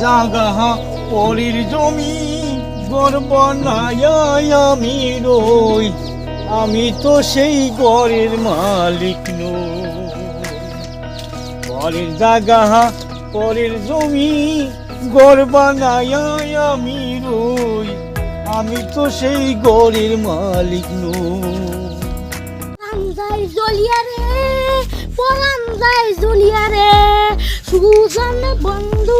জাগা পরির জমি গর্ব আমি রই। আমি তো সেই গড়ের মালিক নই। জাগা পরের জমি গর্ব আমি রই। আমি তো সেই গড়ের মালিক নই। পরান যায় জ্বলিয়া রে পরান যায় জ্বলিয়া রে। সুজন বন্ধু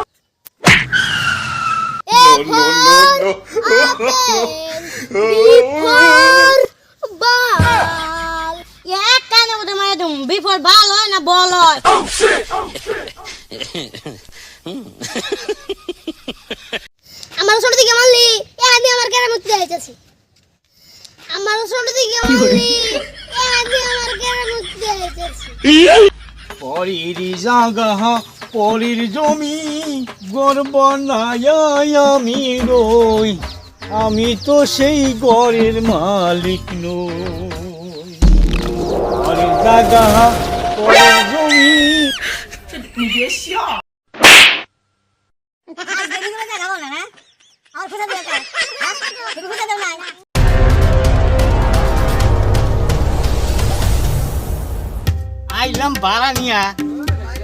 বি ফর বাল এক কানে ওটা মায়া দুম বি ফর বাল হয় না বল হয় আমার ছোট থেকে মারলি এ আমি আমার কেন মুক্তি যাইতেছি আমার ছোট থেকে মারলি আমি আমার কেন মুক্তি যাইতেছি পরের জাগা পরের জমি গর্ব আমি রই। আমি তো সেই গড়ের মালিক নই। জাগা পরের জমি। আইলাম বাড়া নিয়া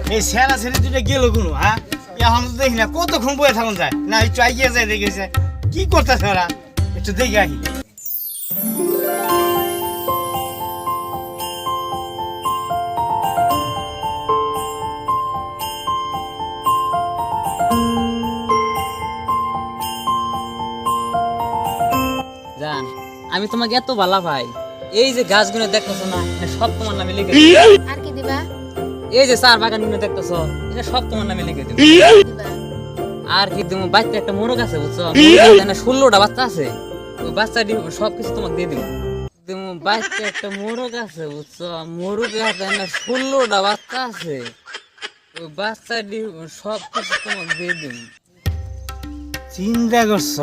এই সেরা সেরি দুটা গেল কোনো হ্যাঁ? এখন তো দেখি না কতক্ষণ বয়ে থাকুন যায়? না একটু এগিয়ে যায় দেখেছে কি করতেছে ওরা? একটু দেখে আহি জান আমি তোমাকে এত ভালো পাই এই যে গাছগুলো দেখতেছো না সব তোমার নামে লিখে। আর কি দিবা? এই যে চার বাগানগুলো দেখতেছো এটা সব তোমার নামে লিখে আর কি তুমি বাচ্চা একটা মোরগ আছে বুঝছ? ষোলোটা বাচ্চা আছে। ওই বাচ্চাটি সব কিছু তোমাকে দিয়ে দিব তুমি বাচ্চা একটা মোরগ আছে বুঝছ? মোরগ আছে না ষোলোটা বাচ্চা আছে। ওই বাচ্চাটি সব কিছু তোমাকে দিয়ে দিব চিন্তা করছ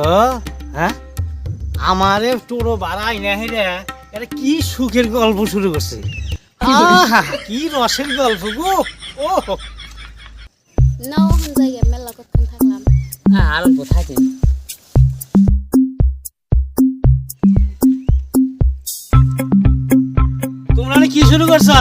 হ্যাঁ? আমারে টোটো বাড়াই না হেরে এটা কি সুখের গল্প শুরু করছে? আহা, কি রসের গল্প গো। ও নাও হন জায়গা মেলা কতক্ষণ থাকলাম। হ্যাঁ আর অল্প থাকি। তোমরা কি শুরু করছ?